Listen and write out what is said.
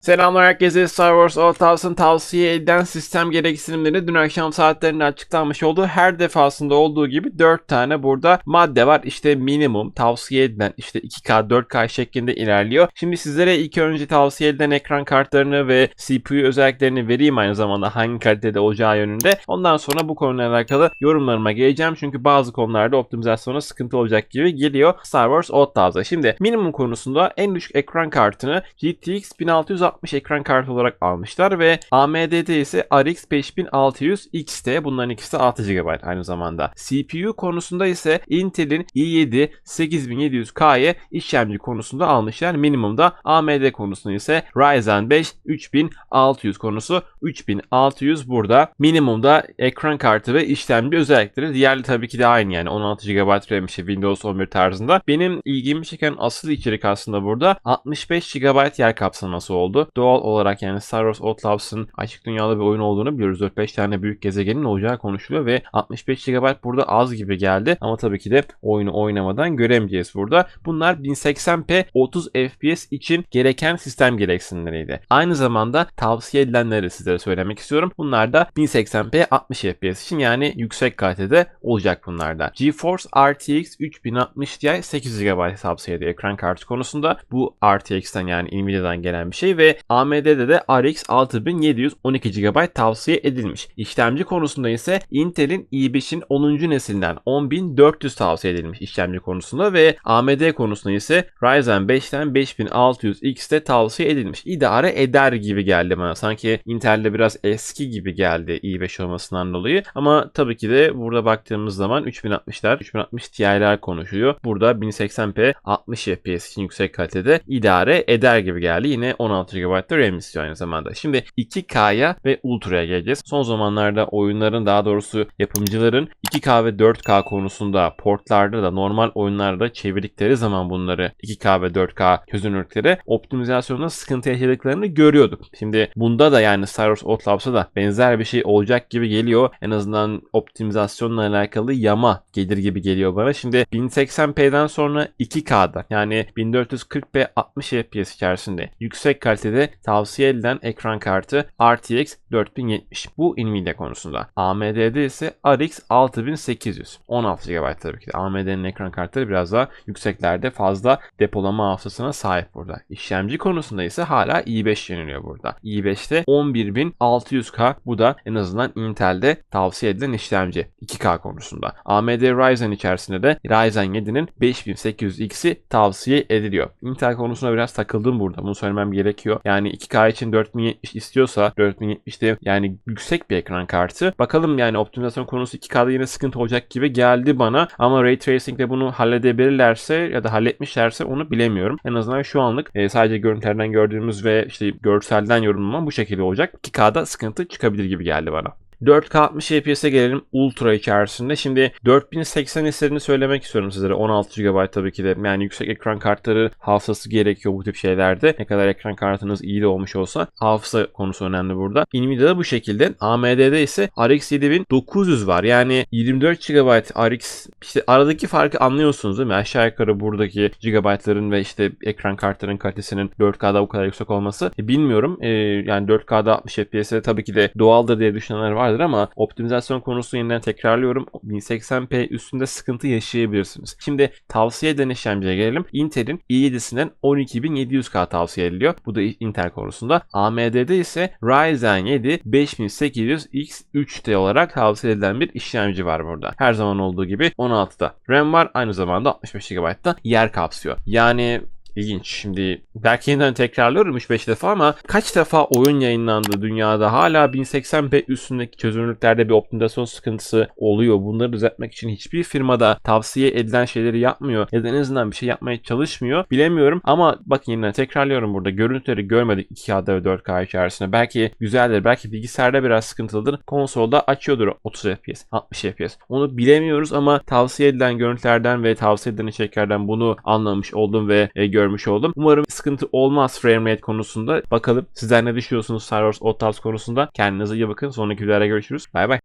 Selamlar herkese Star Wars Old House'ın tavsiye edilen sistem gereksinimleri dün akşam saatlerinde açıklanmış oldu. Her defasında olduğu gibi 4 tane burada madde var. İşte minimum tavsiye edilen işte 2K 4K şeklinde ilerliyor. Şimdi sizlere ilk önce tavsiye edilen ekran kartlarını ve CPU özelliklerini vereyim aynı zamanda hangi kalitede olacağı yönünde. Ondan sonra bu konuyla alakalı yorumlarıma geleceğim. Çünkü bazı konularda optimizasyona sıkıntı olacak gibi geliyor Star Wars Old House'a. Şimdi minimum konusunda en düşük ekran kartını GTX 1660 ekran kartı olarak almışlar ve AMD'de ise RX 5600 XT bunların ikisi de 6 GB aynı zamanda. CPU konusunda ise Intel'in i7 8700K'ye işlemci konusunda almışlar. Minimumda AMD konusunda ise Ryzen 5 3600 konusu 3600 burada. Minimumda ekran kartı ve işlemci özellikleri diğerli tabii ki de aynı yani 16 GB RAM işte Windows 11 tarzında. Benim ilgimi çeken asıl içerik aslında burada 65 GB yer kapsaması oldu. Doğal olarak yani Star Wars Outlaws'ın açık dünyalı bir oyun olduğunu biliyoruz. 4-5 tane büyük gezegenin olacağı konuşuluyor ve 65 GB burada az gibi geldi. Ama tabii ki de oyunu oynamadan göremeyeceğiz burada. Bunlar 1080p 30 FPS için gereken sistem gereksinimleriydi. Aynı zamanda tavsiye edilenleri sizlere söylemek istiyorum. Bunlar da 1080p 60 FPS için yani yüksek kalitede olacak bunlarda. GeForce RTX 3060 Ti 8 GB tavsiye ediyor ekran kartı konusunda. Bu RTX'ten yani Nvidia'dan gelen bir şey ve AMD'de de RX 6712 GB tavsiye edilmiş. İşlemci konusunda ise Intel'in i5'in 10. nesilinden 10400 tavsiye edilmiş işlemci konusunda ve AMD konusunda ise Ryzen 5'ten 5600 X'te tavsiye edilmiş. İdare eder gibi geldi bana. Sanki Intel'de biraz eski gibi geldi i5 olmasından dolayı. Ama tabii ki de burada baktığımız zaman 3060'lar, 3060 Ti'ler konuşuluyor. Burada 1080p 60 FPS için yüksek kalitede idare eder gibi geldi. Yine 16 GB RAM istiyor aynı zamanda. Şimdi 2K'ya ve Ultra'ya geleceğiz. Son zamanlarda oyunların daha doğrusu yapımcıların 2K ve 4K konusunda portlarda da normal oyunlarda çevirdikleri zaman bunları 2K ve 4K çözünürlüklere optimizasyonda sıkıntı yaşadıklarını görüyorduk. Şimdi bunda da yani Star Wars Outlaws'a da benzer bir şey olacak gibi geliyor. En azından optimizasyonla alakalı yama gelir gibi geliyor bana. Şimdi 1080p'den sonra 2K'da yani 1440p 60 FPS içerisinde yüksek kalitede tavsiye edilen ekran kartı RTX 4070. Bu Nvidia konusunda. AMD'de ise RX 6800. 16 GB tabii ki de. AMD'nin ekran kartları biraz daha yükseklerde fazla depolama hafızasına sahip burada. İşlemci konusunda ise hala i5 yeniliyor burada. i5'te 11600K bu da en azından Intel'de tavsiye edilen işlemci 2K konusunda. AMD Ryzen içerisinde de Ryzen 7'nin 5800X'i tavsiye ediliyor. Intel konusuna biraz takıldım burada. Bunu söylemem gerekiyor. Yani 2K için 4070 istiyorsa 4070'de yani yüksek bir ekran kartı. Bakalım yani optimizasyon konusu 2K'da yine sıkıntı olacak gibi geldi bana. Ama Ray Tracing ile bunu halledebilirlerse ya da halletmişlerse onu bilemiyorum. En azından şu anlık e, sadece görüntülerden gördüğümüz ve işte görselden yorumlamam bu şekilde olacak. 2K'da sıkıntı çıkabilir gibi geldi bana. 4K 60 FPS'e gelelim Ultra içerisinde. Şimdi 4080 istediğini söylemek istiyorum sizlere. 16 GB tabii ki de. Yani yüksek ekran kartları hafızası gerekiyor bu tip şeylerde. Ne kadar ekran kartınız iyi de olmuş olsa hafıza konusu önemli burada. Nvidia'da bu şekilde. AMD'de ise RX 7900 var. Yani 24 GB RX işte aradaki farkı anlıyorsunuz değil mi? Aşağı yukarı buradaki GB'ların ve işte ekran kartların kalitesinin 4K'da bu kadar yüksek olması. E, bilmiyorum. E, yani 4K'da 60 FPS'e tabii ki de doğaldır diye düşünenler var vardır ama optimizasyon konusunu yeniden tekrarlıyorum. 1080p üstünde sıkıntı yaşayabilirsiniz. Şimdi tavsiye edilen işlemciye gelelim. Intel'in i7'sinden 12700K tavsiye ediliyor. Bu da Intel konusunda. AMD'de ise Ryzen 7 5800X3T olarak tavsiye edilen bir işlemci var burada. Her zaman olduğu gibi 16'da RAM var. Aynı zamanda 65 GB'da yer kapsıyor. Yani İlginç. Şimdi belki yeniden tekrarlıyorum 3-5 defa ama kaç defa oyun yayınlandı dünyada hala 1080p üstündeki çözünürlüklerde bir optimizasyon sıkıntısı oluyor. Bunları düzeltmek için hiçbir firmada tavsiye edilen şeyleri yapmıyor ya da en azından bir şey yapmaya çalışmıyor. Bilemiyorum ama bakın yeniden tekrarlıyorum burada. Görüntüleri görmedik 2K'da ve 4K içerisinde. Belki güzeldir. Belki bilgisayarda biraz sıkıntılıdır. Konsolda açıyordur 30 FPS, 60 FPS. Onu bilemiyoruz ama tavsiye edilen görüntülerden ve tavsiye edilen içeriklerden bunu anlamış oldum ve e, görmüş oldum. Umarım sıkıntı olmaz framerate konusunda. Bakalım sizler ne düşünüyorsunuz Star Wars Odd konusunda. Kendinize iyi bakın. Sonraki videoda görüşürüz. Bay bay.